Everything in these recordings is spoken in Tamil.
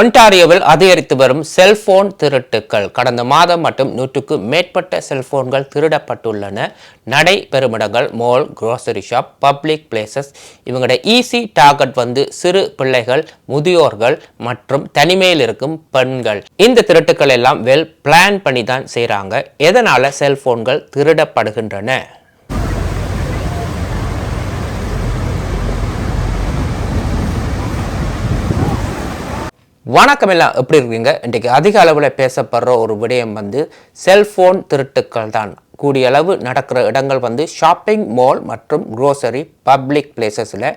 ஒன்டாரியோவில் அதிகரித்து வரும் செல்போன் திருட்டுக்கள். கடந்த மாதம் மட்டும் நூற்றுக்கு மேற்பட்ட செல்போன்கள் திருடப்பட்டுள்ளன. நடை பெருமிடங்கள் mall grocery shop public places இவங்களோட ஈஸி டார்கெட் வந்து சிறு பிள்ளைகள் முதியோர்கள் மற்றும் தனிமையில் இருக்கும் பெண்கள். இந்த திருட்டுக்கள் எல்லாம் வெல் பிளான் பண்ணி தான் செய்கிறாங்க எதனால செல்போன்கள் திருடப்படுகின்றன? வணக்கம் எல்லாம் எப்படி இருக்கீங்க? இன்றைக்கு அதிக அளவில் பேசப்படுற ஒரு விடயம் வந்து செல்ஃபோன் திருட்டுக்கள் தான். கூடிய அளவு நடக்கிற இடங்கள் வந்து ஷாப்பிங் மால் மற்றும் குரோசரி பப்ளிக் பிளேசஸில்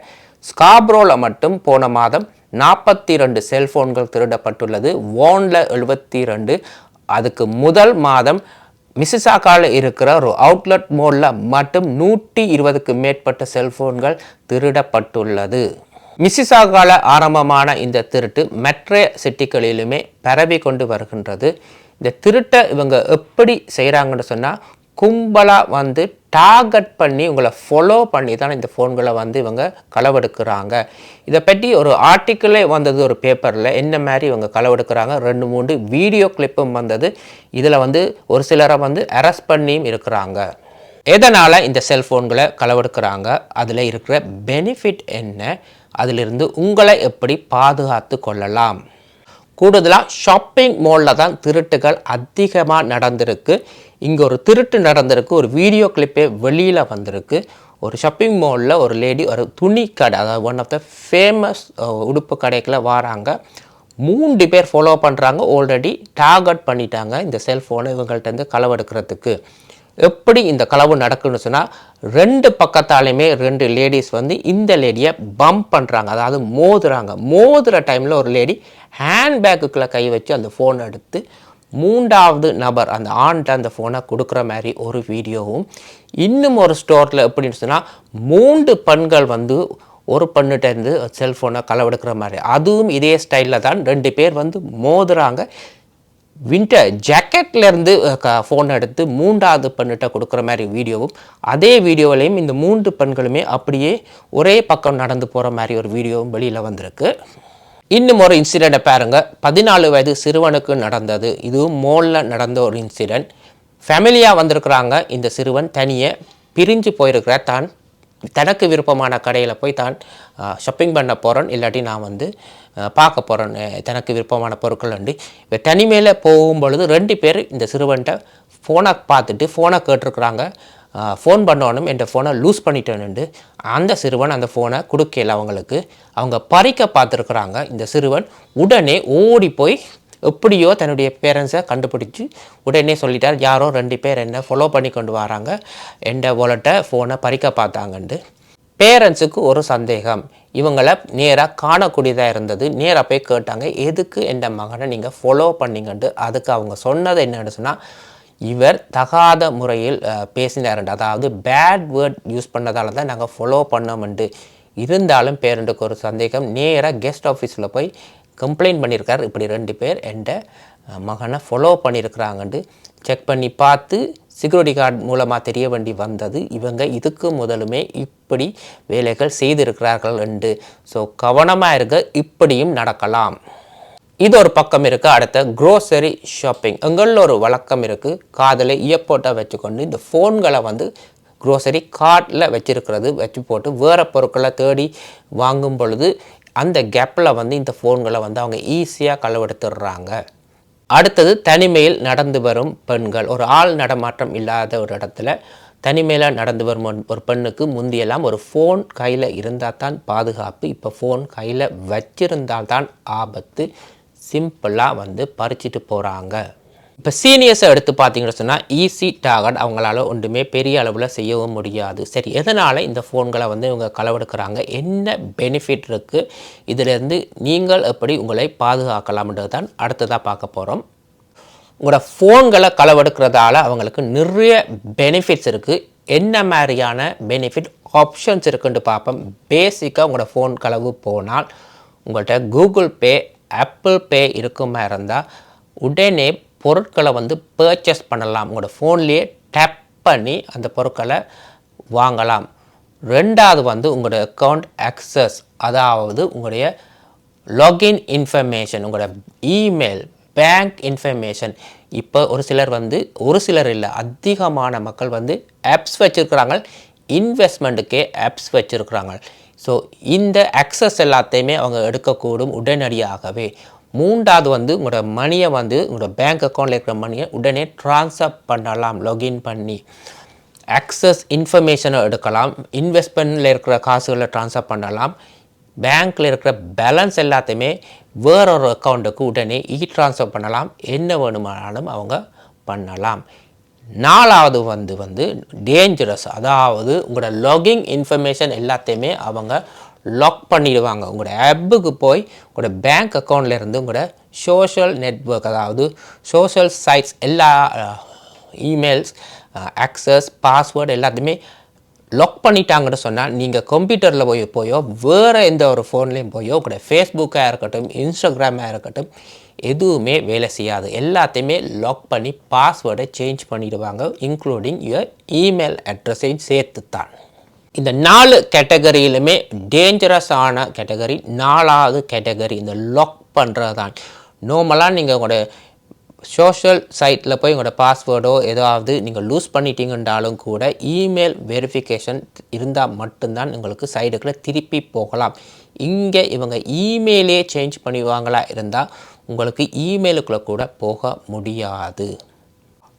ஸ்காப்ரோவில் மட்டும் போன மாதம் நாற்பத்தி ரெண்டு செல்ஃபோன்கள் திருடப்பட்டுள்ளது. ஓனில் எழுபத்தி ரெண்டு அதுக்கு முதல் மாதம் மிசிசாக்காவில் இருக்கிற ஒரு அவுட்லெட் மாலில் மட்டும் நூற்றி இருபதுக்கு மேற்பட்ட செல்ஃபோன்கள் திருடப்பட்டுள்ளது. மிசிசாகால ஆரம்பமான இந்த திருட்டு மற்ற சிட்டிகளிலுமே பரவி கொண்டு வருகின்றது. இந்த திருட்டை இவங்க எப்படி செய்கிறாங்கன்னு சொன்னால் கும்பலாக வந்து டார்கெட் பண்ணி உங்களை ஃபாலோ பண்ணி தான் இந்த ஃபோன்களை வந்து இவங்க களவெடுக்கிறாங்க. இதை பற்றி ஒரு ஆர்டிக்கிளே வந்தது ஒரு பேப்பரில் என்ன மாதிரி இவங்க களவெடுக்கிறாங்க? ரெண்டு மூணு வீடியோ கிளிப்பும் வந்தது. இதில் வந்து ஒரு சிலரை வந்து அரெஸ்ட் பண்ணியும் இருக்கிறாங்க. எதனால் இந்த செல்ஃபோன்களை களவெடுக்கிறாங்க? அதில் இருக்கிற பெனிஃபிட் என்ன? அதிலிருந்து உங்களை எப்படி பாதுகாத்து கொள்ளலாம். கூடுதலாக ஷாப்பிங் மாலில் தான் திருட்டுகள் அதிகமாக நடந்திருக்கு. இங்கே ஒரு திருட்டு நடந்திருக்கு ஒரு வீடியோ கிளிப்பே வெளியில் வந்திருக்கு. ஒரு ஷாப்பிங் மாலில் ஒரு லேடி ஒரு துணி கடை அதாவது ஒன் ஆஃப் த ஃபேமஸ் உடுப்பு கடைக்குள்ள வராங்க. மூன்று பேர் ஃபாலோ பண்ணுறாங்க ஆல்ரெடி டார்கெட் பண்ணிட்டாங்க இந்த செல்ஃபோனை இவங்கள்ட்ட இருந்து களவெடுக்கிறதுக்கு எப்படி இந்த களவு நடக்குன்னு சொன்னால் ரெண்டு பக்கத்தாலையுமே ரெண்டு லேடிஸ் வந்து இந்த லேடியை பம்ப் பண்ணுறாங்க அதாவது மோதுறாங்க. மோதுகிற டைமில் ஒரு லேடி ஹேண்ட்பேக்குக்குள்ளே கை வச்சு அந்த ஃபோனை எடுத்து மூன்றாவது நபர் அந்த ஆண்ட அந்த ஃபோனை கொடுக்குற மாதிரி ஒரு வீடியோவும் இன்னும் ஒரு ஸ்டோரில் எப்படின்னு சொன்னால் மூன்று பெண்கள் வந்து ஒரு பெண்ணுகிட்ட இருந்து செல்ஃபோனை களவெடுக்கிற மாதிரி. அதுவும் இதே ஸ்டைலில் தான் ரெண்டு பேர் வந்து மோதுறாங்க. வின்டர் ஜாக்கெட்லேருந்து ஃபோன் எடுத்து மூன்றாவது பெண்ணிட்ட கொடுக்குற மாதிரி வீடியோவும் அதே வீடியோவிலையும் இந்த மூன்று பெண்களுமே அப்படியே ஒரே பக்கம் நடந்து போகிற மாதிரி ஒரு வீடியோவும் வெளியில் வந்திருக்கு. இன்னும் ஒரு இன்சிடெண்ட்டை பாருங்கள் பதினாலு வயது சிறுவனுக்கு நடந்தது. இதுவும் மோலில் நடந்த ஒரு இன்சிடெண்ட் ஃபேமிலியாக வந்திருக்கிறாங்க. இந்த சிறுவன் தனியே பிரிஞ்சு போயிருக்கிற. தான் தனக்கு விருப்பமான கடையில் போய் தான் ஷாப்பிங் பண்ண போகிறேன் இல்லாட்டி நான் வந்து பார்க்க போகிறேன் தனக்கு விருப்பமான பொருட்கள் உண்டு. இப்போ தனிமையில் போகும் பொழுது ரெண்டு பேர் இந்த சிறுவன்கிட்ட ஃபோனை பார்த்துட்டு ஃபோனை கேட்டிருக்கிறாங்க. ஃபோன் பண்ணணும் என் ஃபோனை லூஸ் பண்ணிட்டேனுண்டு அந்த சிறுவன் அந்த ஃபோனை கொடுக்கல அவங்களுக்கு. அவங்க பறிக்க பார்த்துருக்குறாங்க. இந்த சிறுவன் உடனே ஓடி போய் எப்படியோ தன்னுடைய பேரண்ட்ஸை கண்டுபிடிச்சி உடனே சொல்லிட்டார் யாரோ ரெண்டு பேர் என்ன ஃபாலோ பண்ணி கொண்டு வராங்க. என் வாலெட்டை ஃபோனை பறிக்க பார்த்தாங்கண்டு பேரண்ட்ஸுக்கு ஒரு சந்தேகம். இவங்களை நேராக காணக்கூடியதாக இருந்தது. நேராக போய் கேட்டாங்க எதுக்கு எந்த மகனை நீங்கள் ஃபாலோ பண்ணீங்கன்ட்டு? அதுக்கு அவங்க சொன்னது என்னன்னு சொன்னால் இவர் தகாத முறையில் பேசினார் அதாவது பேட் வேர்ட் யூஸ் பண்ணதால தான் நாங்கள் ஃபாலோ பண்ணோம்ண்டு இருந்தாலும் பேரண்ட்டுக்கு ஒரு சந்தேகம். நேராக கெஸ்ட் ஆஃபீஸில் போய் கம்ப்ளைண்ட் பண்ணியிருக்கார். இப்படி ரெண்டு பேர் என்கிட்ட மகனை ஃபாலோ பண்ணியிருக்கிறாங்கன்ட்டு. செக் பண்ணி பார்த்து செக்யூரிட்டி கார்டு மூலமாக தெரிய வேண்டி வந்தது. இவங்க இதுக்கு முதலுமே இப்படி வேலைகள் செய்திருக்கிறார்கள் என்று. ஸோ கவனமாக இருக்க இப்படியும் நடக்கலாம். இது ஒரு பக்கம் இருக்குது அடுத்த க்ரோசரி ஷாப்பிங் எங்களில் ஒரு வழக்கம் இருக்குது காதில் இயர்போட்டை வச்சுக்கொண்டு இந்த ஃபோன்களை வந்து க்ரோசரி கார்டில் வச்சுருக்கிறது வச்சு போட்டு வேறு பொருட்களை தேடி வாங்கும் பொழுது அந்த கேப்பில் வந்து இந்த ஃபோன்களை வந்து அவங்க ஈஸியாக களவெடுத்துடுறாங்க. அடுத்தது தனிமையில் நடந்து வரும் பெண்கள். ஒரு ஆள் நடமாட்டம் இல்லாத ஒரு இடத்துல தனிமையில் நடந்து வரும் ஒரு- ஒரு பெண்ணுக்கு முந்தியெல்லாம் ஒரு ஃபோன் கையில் இருந்தால் தான் பாதுகாப்பு. இப்போ ஃபோன் கையில் வச்சிருந்தால் தான் ஆபத்து சிம்பிளாக வந்து பறிச்சிட்டு போகிறாங்க இப்போ சீனியர்ஸை எடுத்து பார்த்தீங்கன்னு சொன்னால் ஈஸி டார்கெட் அவங்களால ஒன்றுமே பெரிய அளவில் செய்யவும் முடியாது. சரி எதனால் இந்த ஃபோன்களை வந்து இவங்க களவெடுக்கிறாங்க? என்ன பெனிஃபிட் இருக்குது இதிலேருந்து நீங்கள் எப்படி உங்களை பாதுகாக்கலாம்ன்றது தான் அடுத்ததாக பார்க்க போகிறோம் உங்களோட ஃபோன்களை களவெடுக்கிறதால அவங்களுக்கு நிறைய பெனிஃபிட்ஸ் இருக்குது என்ன மாதிரியான பெனிஃபிட் ஆப்ஷன்ஸ் இருக்குன்னு பார்ப்போம். பேசிக்காக உங்களோட ஃபோன் களவு போனால் உங்கள்கிட்ட கூகுள் பே ஆப்பிள் பே இருக்குமா இருந்தால் உடனே பொருட்களை வந்து பர்ச்சேஸ் பண்ணலாம். உங்களோட ஃபோன்லேயே டேப் பண்ணி அந்த பொருட்களை வாங்கலாம். ரெண்டாவது வந்து உங்களுடைய அக்கௌண்ட் அக்சஸ் அதாவது உங்களுடைய லாகின் இன்ஃபர்மேஷன் உங்களோட இமெயில் பேங்க் இன்ஃபர்மேஷன் இப்போ ஒரு சிலர் வந்து ஒரு சிலர் இல்லை அதிகமான மக்கள் வந்து ஆப்ஸ் வச்சுருக்குறாங்க. இன்வெஸ்ட்மெண்ட்டுக்கே ஆப்ஸ் வச்சுருக்குறாங்க. ஸோ இந்த அக்சஸ் எல்லாத்தையுமே அவங்க எடுக்கக்கூடும் உடனடியாகவே. மூன்றாவது வந்து உங்களோட மணியை வந்து உங்களோட பேங்க் அக்கௌண்ட்டில் இருக்கிற மணியை உடனே ட்ரான்ஸ்ஃபர் பண்ணலாம் லாகின் பண்ணி. அக்சஸ் இன்ஃபர்மேஷனை எடுக்கலாம். இன்வெஸ்ட்மெண்ட்டில் இருக்கிற காசுகளை ட்ரான்ஸ்ஃபர் பண்ணலாம். பேங்க்கில் இருக்கிற பேலன்ஸ் எல்லாத்தையுமே வேறொரு அக்கௌண்ட்டுக்கு உடனே இ ட்ரான்ஸ்ஃபர் பண்ணலாம். என்ன வேணுமானாலும் அவங்க பண்ணலாம். நாலாவது வந்து வந்து டேஞ்சரஸ் அதாவது உங்களோட லாகிங் இன்ஃபர்மேஷன் எல்லாத்தையுமே அவங்க லாக் பண்ணிடுவாங்க. உங்களோட ஆப்புக்கு போய் உங்களோட பேங்க் அக்கௌண்ட்லேருந்து உங்களோட சோஷியல் நெட்ஒர்க் அதாவது சோஷியல் சைட்ஸ் எல்லா இமெயில்ஸ் ஆக்சஸ் பாஸ்வேர்டு எல்லாத்தையுமே லாக் பண்ணிட்டாங்கன்னு சொன்னால் நீங்கள் கம்ப்யூட்டரில் போய் போயோ வேறு எந்த ஒரு ஃபோன்லேயும் போயோ கூட ஃபேஸ்புக்காக இருக்கட்டும் இன்ஸ்டாகிராமாக இருக்கட்டும் எதுவுமே வேலை செய்யாது. எல்லாத்தையுமே லாக் பண்ணி பாஸ்வேர்டை சேஞ்ச் பண்ணிடுவாங்க இன்க்ளூடிங் யுவர் இமெயில் அட்ரஸையும் சேர்த்து தான் இந்த நாலு கேட்டகரியிலுமே டேஞ்சரஸான கேட்டகரி நாலாவது கேட்டகரி இந்த லாக் பண்ணுறது தான் நார்மலாக நீங்கள் உங்களோட சோஷியல் சைட்டில் போய் உங்களோட பாஸ்வேர்டோ ஏதாவது நீங்கள் லூஸ் பண்ணிட்டீங்கன்றாலும் கூட இமெயில் வெரிஃபிகேஷன் இருந்தால் மட்டும்தான் உங்களுக்கு சைடுக்குள்ளே திருப்பி போகலாம். இங்கே இவங்க இமெயிலே சேஞ்ச் பண்ணுவாங்களா இருந்தால் உங்களுக்கு இமெயிலுக்குள்ளே கூட போக முடியாது.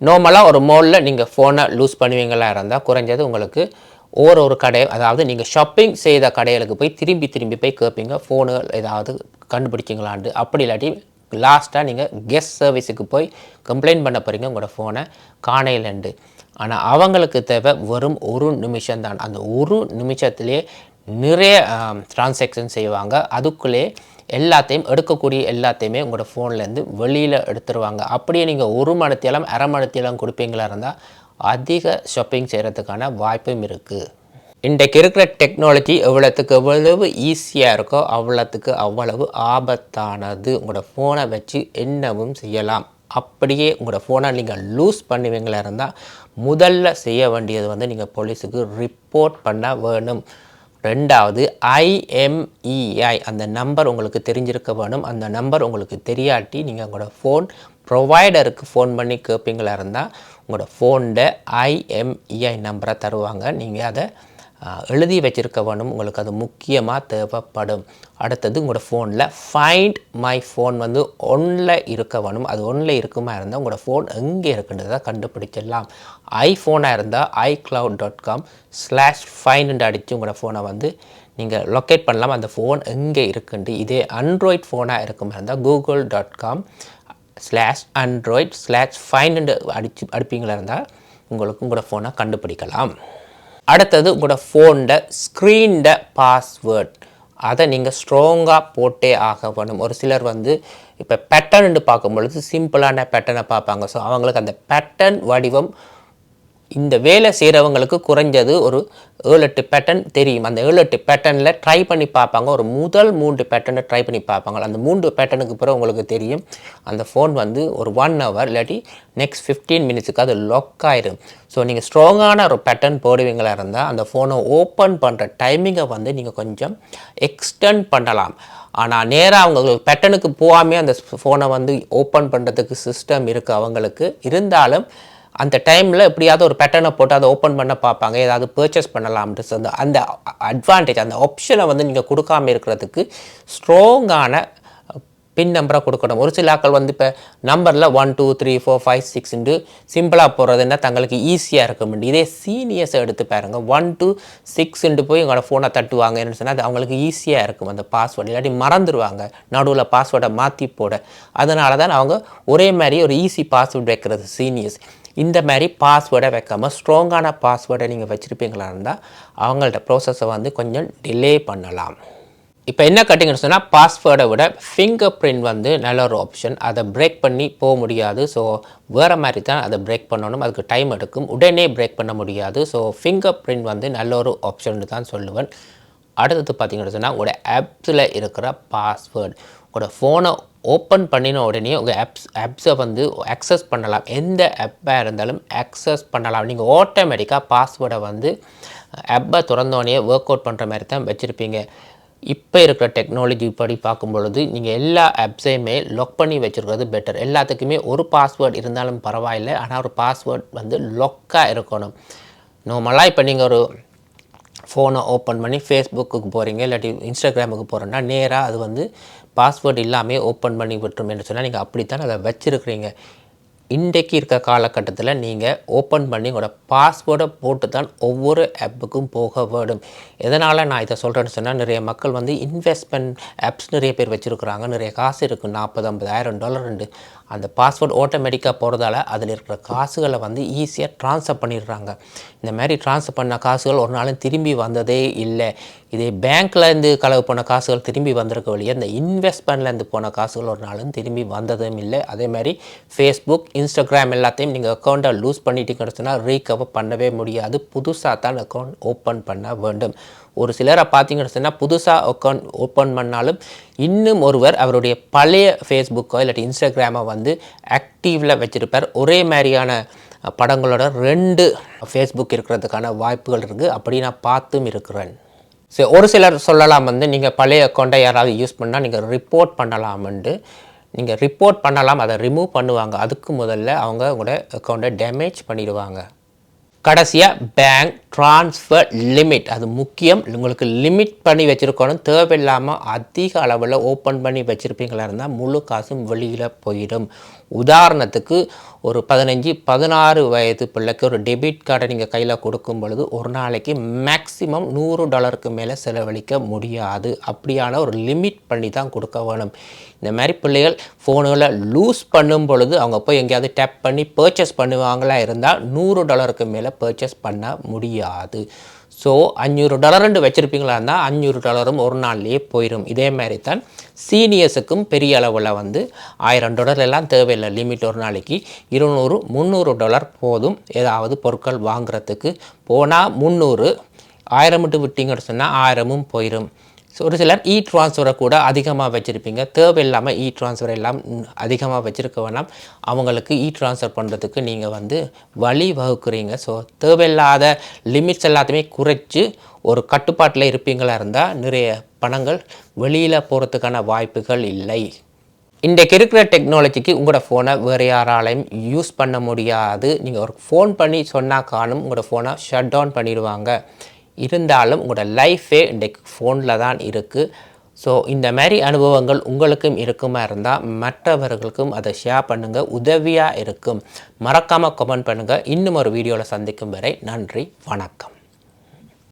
நார்மலாக ஒரு மோலில் நீங்கள் ஃபோனை லூஸ் பண்ணுவீங்களா இருந்தால் குறைஞ்சது உங்களுக்கு ஒரு ஒரு கடை அதாவது நீங்கள் ஷாப்பிங் செய்த கடைகளுக்கு போய் திரும்பி திரும்பி போய் கேட்பீங்க ஃபோனுகள் ஏதாவது கண்டுபிடிக்கிங்களான்ட்டு. அப்படி இல்லாட்டி லாஸ்ட்டாக நீங்கள் கெஸ்ட் சர்வீஸுக்கு போய் கம்ப்ளைண்ட் பண்ண போகிறீங்க உங்களோட ஃபோனை காணையிலண்டு. ஆனால் அவங்களுக்கு தேவை வெறும் ஒரு நிமிஷம் தான். அந்த ஒரு நிமிஷத்துலேயே நிறைய டிரான்சாக்ஷன் செய்வாங்க. அதுக்குள்ளே எல்லாத்தையும் எடுக்கக்கூடிய எல்லாத்தையுமே உங்களோட ஃபோன்லேருந்து வெளியில் எடுத்துருவாங்க. அப்படியே நீங்கள் ஒரு மணித்தேலம் அரை மணித்தேலம் கொடுப்பீங்களா இருந்தால் அதிக ஷாப்பிங் செய்கிறதுக்கான வாய்ப்பும் இருக்குது இன்றைக்கு இருக்கிற டெக்னாலஜி எவ்வளோத்துக்கு எவ்வளவு ஈஸியாக இருக்கோ அவ்வளோத்துக்கு அவ்வளவு ஆபத்தானது. உங்களோட ஃபோனை வச்சு என்னவும் செய்யலாம். அப்படியே உங்களோட ஃபோனை நீங்கள் லூஸ் பண்ணுவீங்களா இருந்தால் முதல்ல செய்ய வேண்டியது வந்து நீங்கள் போலீஸுக்கு ரிப்போர்ட் பண்ண வேணும். ரெண்டாவது ஐஎம்இஐ அந்த நம்பர் உங்களுக்கு தெரிஞ்சிருக்க வேணும். அந்த நம்பர் உங்களுக்கு தெரியாட்டி நீங்கள் உங்களோட ஃபோன் ப்ரொவைடருக்கு ஃபோன் பண்ணி கேட்பீங்களா இருந்தால் உங்களோட ஃபோனில் ஐஎம்இஐ நம்பரை தருவாங்க. நீங்கள் அதை எழுதி வச்சிருக்க வேணும். உங்களுக்கு அது முக்கியமாக தேவைப்படும். அடுத்தது உங்களோட ஃபோனில் ஃபைண்ட் மை ஃபோன் வந்து ஒன்றில் இருக்க வேணும். அது ஒன்றில் இருக்குமா இருந்தால் உங்களோட ஃபோன் எங்கே இருக்குன்றதை கண்டுபிடிச்சிடலாம். ஐஃபோனாக இருந்தால் iCloud dot com slash find அடித்து உங்களோட ஃபோனை வந்து நீங்கள் லொக்கேட் பண்ணலாம். அந்த ஃபோன் எங்கே இருக்குன்ட்டு. இதே அண்ட்ராய்ட் ஃபோனாக இருக்குமா இருந்தால் Google dot com slash Android slash find அடிச்சு அடிப்பீங்களா இருந்தால் உங்களுக்கு உங்களோட ஃபோனை கண்டுபிடிக்கலாம். அடுத்தது உங்களோட ஃபோனில் ஸ்க்ரீனில் பாஸ்வேர்ட் அதை நீங்கள் ஸ்ட்ராங்காக போட்டே ஆக வேணும். ஒரு சிலர் வந்து இப்போ பேட்டர்ன்னு பார்க்கும் பொழுது சிம்பிளான பேட்டர்னை பார்ப்பாங்க. ஸோ அவங்களுக்கு அந்த பேட்டர்ன் வடிவம் இந்த வேலை செய்கிறவங்களுக்கு குறைஞ்சது ஒரு ஏழு எட்டு பேட்டர்ன் தெரியும். அந்த ஏழு எட்டு பேட்டர்னில் ட்ரை பண்ணி பார்ப்பாங்க. ஒரு முதல் மூன்று பேட்டர்னை ட்ரை பண்ணி பார்ப்பாங்க. அந்த மூன்று பேட்டர்னுக்கு பிறகு உங்களுக்கு தெரியும். அந்த ஃபோன் வந்து ஒரு ஒன் ஹவர் இல்லாட்டி நெக்ஸ்ட் ஃபிஃப்டீன் மினிட்ஸுக்கு அது லாக் ஆயிரும். ஸோ நீங்கள் ஸ்ட்ராங்கான ஒரு பேட்டர்ன் போடுவீங்களா இருந்தால் அந்த ஃபோனை ஓப்பன் பண்ணுற டைமிங்கை வந்து நீங்கள் கொஞ்சம் எக்ஸ்டெண்ட் பண்ணலாம். ஆனால் நேராக அவங்க பேட்டர்னுக்கு போகாமே அந்த ஃபோனை வந்து ஓப்பன் பண்ணுறதுக்கு சிஸ்டம் இருக்குது அவங்களுக்கு. இருந்தாலும் அந்த டைமில் எப்படியாவது ஒரு பேட்டர்னை போட்டு அதை ஓப்பன் பண்ண பார்ப்பாங்க. ஏதாவது பர்ச்சேஸ் பண்ணலாம்ன்ட்டு அந்த அந்த அட்வான்டேஜ் அந்த ஆப்ஷனை வந்து நீங்கள் கொடுக்காம இருக்கிறதுக்கு ஸ்ட்ராங்கான பின் நம்பரை கொடுக்கணும். ஒரு சில ஆட்கள் வந்து இப்போ நம்பரில் one two three four five சிக்ஸ்ன்ட்டு சிம்பிளாக போடுறதுன்னா தங்களுக்கு ஈஸியாக இருக்க முடியும். இதே சீனியர்ஸை எடுத்து பாருங்கள் ஒன் டூ சிக்ஸ்ன்ட்டு போய் உங்களோட ஃபோனை தட்டுவாங்கன்னு சொன்னால் அது அவங்களுக்கு ஈஸியாக இருக்கும். அந்த பாஸ்வேர்டு இல்லாட்டி மறந்துடுவாங்க நடுவில் பாஸ்வேர்டை மாற்றி போட. அதனால தான் அவங்க ஒரே மாதிரி ஒரு ஈஸி பாஸ்வேர்டு வைக்கிறது சீனியர்ஸ் இந்த மாதிரி பாஸ்வேர்டை வைக்காமல் ஸ்ட்ராங்கான பாஸ்வேர்டை நீங்கள் வச்சுருப்பீங்களா இருந்தால் அவங்கள்ட்ட ப்ரோசஸை வந்து கொஞ்சம் டிலே பண்ணலாம். இப்போ என்ன கட்டிங்கன்னு சொன்னால் பாஸ்வேர்டை விட ஃபிங்கர் பிரிண்ட் வந்து நல்ல ஒரு ஆப்ஷன் அதை பிரேக் பண்ணி போக முடியாது. ஸோ வேறு மாதிரி தான் அதை பிரேக் பண்ணணும். அதுக்கு டைம் எடுக்கும். உடனே பிரேக் பண்ண முடியாது. ஸோ ஃபிங்கர் பிரிண்ட் வந்து நல்ல ஒரு ஆப்ஷன் தான் சொல்லுவேன். அடுத்தது பார்த்தீங்கன்னு சொன்னால் உங்களோட ஆப்ஸில் இருக்கிற பாஸ்வேர்டு உங்களோட ஃபோனை ஓப்பன் பண்ணின உடனே உங்கள் ஆப்ஸ் ஆப்ஸை வந்து ஆக்சஸ் பண்ணலாம். எந்த ஆப்பாக இருந்தாலும் ஆக்சஸ் பண்ணலாம். நீங்கள் ஆட்டோமேட்டிக்காக பாஸ்வேர்டை வந்து ஆப்பை திறந்தோடனே ஒர்க் அவுட் பண்ணுற மாதிரி தான் வச்சுருப்பீங்க. இப்போ இருக்கிற டெக்னாலஜி படி பார்க்கும் பொழுது நீங்கள் எல்லா ஆப்ஸையுமே லாக் பண்ணி வச்சுருக்கிறது பெட்டர் எல்லாத்துக்குமே ஒரு பாஸ்வேர்ட் இருந்தாலும் பரவாயில்லை. ஆனால் ஒரு பாஸ்வேர்ட் வந்து லொக்காக இருக்கணும். நார்மலாக இப்போ நீங்கள் ஒரு ஃபோனை ஓப்பன் பண்ணி ஃபேஸ்புக்கு போகிறீங்க இல்லாட்டி இன்ஸ்டாகிராமுக்கு போகிறோன்னா நேராக அது வந்து பாஸ்வேர்டு இல்லாமல் ஓப்பன் பண்ணி விட்டுரும் என்று சொன்னால் நீங்கள் அப்படித்தான் அதை வச்சுருக்கிறீங்க. இன்றைக்கு இருக்க காலகட்டத்தில் நீங்கள் ஓப்பன் பண்ணி உங்களோட பாஸ்வேர்டை போட்டு தான் ஒவ்வொரு ஆப்புக்கும் போக வேண்டும். எதனால் நான் இதை சொல்கிறேன்னு சொன்னால் நிறைய மக்கள் வந்து இன்வெஸ்ட்மெண்ட் ஆப்ஸ் நிறைய பேர் வச்சுருக்குறாங்க. நிறைய காசு இருக்குது நாற்பது ஐம்பதாயிரம் டாலர் உண்டு. அந்த பாஸ்வேர்டு ஆட்டோமேட்டிக்காக போகிறதால அதில் இருக்கிற காசுகளை வந்து ஈஸியாக ட்ரான்ஸ்ஃபர் பண்ணிடுறாங்க. இந்த மாதிரி ட்ரான்ஸ்ஃபர் பண்ண காசுகள் ஒரு நாளும் திரும்பி வந்ததே இல்லை. இதே பேங்க்லேருந்து களவு போன காசுகள் திரும்பி வந்திருக்க வழியே இந்த இன்வெஸ்ட்மெண்ட்லேருந்து போன காசுகள் ஒரு நாளும் திரும்பி வந்ததும் இல்லை. அதே மாதிரி ஃபேஸ்புக் இன்ஸ்டாகிராம் எல்லாத்தையும் நீங்கள் அக்கௌண்ட்டை லூஸ் பண்ணிட்டீங்கன்னு சொன்னால் ரீகவர் பண்ணவே முடியாது. புதுசாக தான் அக்கௌண்ட் ஓப்பன் பண்ண வேண்டும். ஒரு சிலரை பார்த்தீங்கன்னு சொன்னால் புதுசாக அக்கௌண்ட் ஓப்பன் பண்ணாலும் இன்னும் ஒருவர் அவருடைய பழைய ஃபேஸ்புக்கோ இல்லாட்டி இன்ஸ்டாகிராமை வந்து ஆக்டிவில் வச்சுருப்பார். ஒரே மாதிரியான படங்களோட ரெண்டு ஃபேஸ்புக் இருக்கிறதுக்கான வாய்ப்புகள் இருக்குது அப்படி நான் பார்த்தும் இருக்கிறேன். சரி ஒரு சிலர் சொல்லலாம் வந்து நீங்கள் பழைய அக்கௌண்ட்டை யாராவது யூஸ் பண்ணால் நீங்கள் ரிப்போர்ட் பண்ணலாம்ண்டு நீங்கள் ரிப்போர்ட் பண்ணலாம் அதை ரிமூவ் பண்ணுவாங்க. அதுக்கு முதல்ல அவங்க உங்களோட அக்கௌண்ட்டை டேமேஜ் பண்ணிடுவாங்க. கடைசியாக பேங்க் ட்ரான்ஸ்ஃபர் லிமிட் அது முக்கியம். உங்களுக்கு லிமிட் பண்ணி வச்சுருக்கணும். தேவையில்லாமல் அதிக அளவில் ஓப்பன் பண்ணி வச்சுருப்பீங்களா இருந்தால் முழு காசும் வெளியில் போயிடும். உதாரணத்துக்கு ஒரு பதினஞ்சு பதினாறு வயது பிள்ளைக்கு ஒரு டெபிட் கார்டை நீங்கள் கையில் கொடுக்கும் பொழுது ஒரு நாளைக்கு மேக்ஸிமம் நூறு டாலருக்கு மேலே செலவழிக்க முடியாது. அப்படியான ஒரு லிமிட் பண்ணி தான் கொடுக்க வேணும். இந்த மாதிரி பிள்ளைகள் ஃபோனுகளை லூஸ் பண்ணும் பொழுது அவங்க போய் எங்கேயாவது டேப் பண்ணி பர்ச்சேஸ் பண்ணுவாங்களா இருந்தால் நூறு டாலருக்கு மேலே பர்ச்சேஸ் பண்ண முடியாது. ஸோ அஞ்சூறு டாலர்ண்டு வச்சுருப்பீங்களா இருந்தால் அஞ்சூறு டாலரும் ஒரு நாள்லேயே போயிடும் இதே மாதிரி தான் சீனியர்ஸுக்கும் பெரிய அளவில் வந்து ஆயிரம் டாலர் எல்லாம் தேவையில்லை. லிமிட் ஒரு நாளைக்கு இருநூறு முந்நூறு டாலர் போதும். ஏதாவது பொருட்கள் வாங்குறதுக்கு. போனால் முந்நூறு ஆயிரம் மட்டும் விட்டிங்கன்னு சொன்னால் ஆயிரமும் போயிடும் ஒரு சிலர் இ ட்ரான்ஸ்ஃபரை கூட அதிகமாக வச்சுருப்பீங்க. தேவையில்லாமல் இ ட்ரான்ஸ்ஃபர் எல்லாம் அதிகமாக வச்சுருக்க வேணாம். அவங்களுக்கு இ ட்ரான்ஸ்ஃபர் பண்ணுறதுக்கு நீங்கள் வந்து வழி வகுக்கிறீங்க. ஸோ தேவையில்லாத லிமிட்ஸ் எல்லாத்தையுமே குறைச்சி ஒரு கட்டுப்பாட்டில் இருப்பீங்களா இருந்தால் நிறைய பணங்கள் வெளியில் போகிறதுக்கான வாய்ப்புகள் இல்லை. இன்றைக்கு இருக்கிற டெக்னாலஜிக்கு உங்களோட ஃபோனை வேறு யாராலையும் யூஸ் பண்ண முடியாது. நீங்கள் ஒரு ஃபோன் பண்ணி சொன்னால் காணும். உங்களோட ஃபோனை ஷட் டவுன் பண்ணிடுவாங்க. இருந்தாலும் உங்களோட லைஃபே இன்றைக்கு ஃபோனில் தான் இருக்குது ஸோ இந்த மாதிரி அனுபவங்கள் உங்களுக்கும் இருக்குமா இருந்தால் மற்றவர்களுக்கும் அதை ஷேர் பண்ணுங்கள் உதவியாக இருக்கும். மறக்காமல் கமெண்ட் பண்ணுங்கள் இன்னும் ஒரு வீடியோவில் சந்திக்கும் வரை நன்றி வணக்கம்.